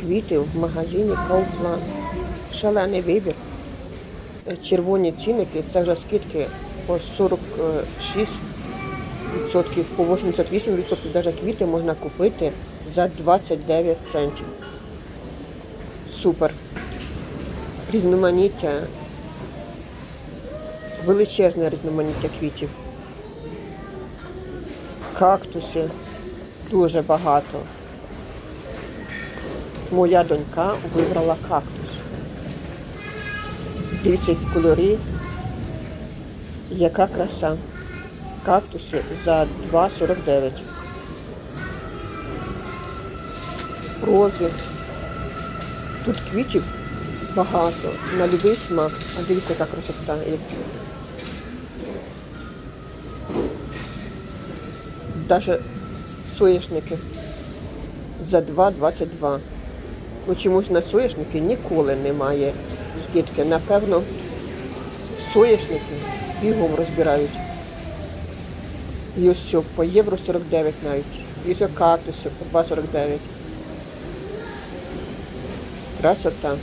квіти в магазині Kaufland. Шалений вибір. Е, Червоні цінники, це вже скидки по 46%, по 88%, навіть квіти можна купити за 29 центів. Супер. Різноманіття, величезне різноманіття квітів. Кактуси дуже багато. Моя донька вибрала кактус. Дивіться, які кольори, яка краса. Кактуси за 2,49. Рози. Тут квітів багато, на будь-який смак. А дивіться, яка красота. Даже соняшники за 2,22. Ну чомусь на соняшники ніколи немає скидки. Напевно, соняшники бігом розбирають. І ось що, по євро 49 навіть. І ось кактуси по 2,49. Красота.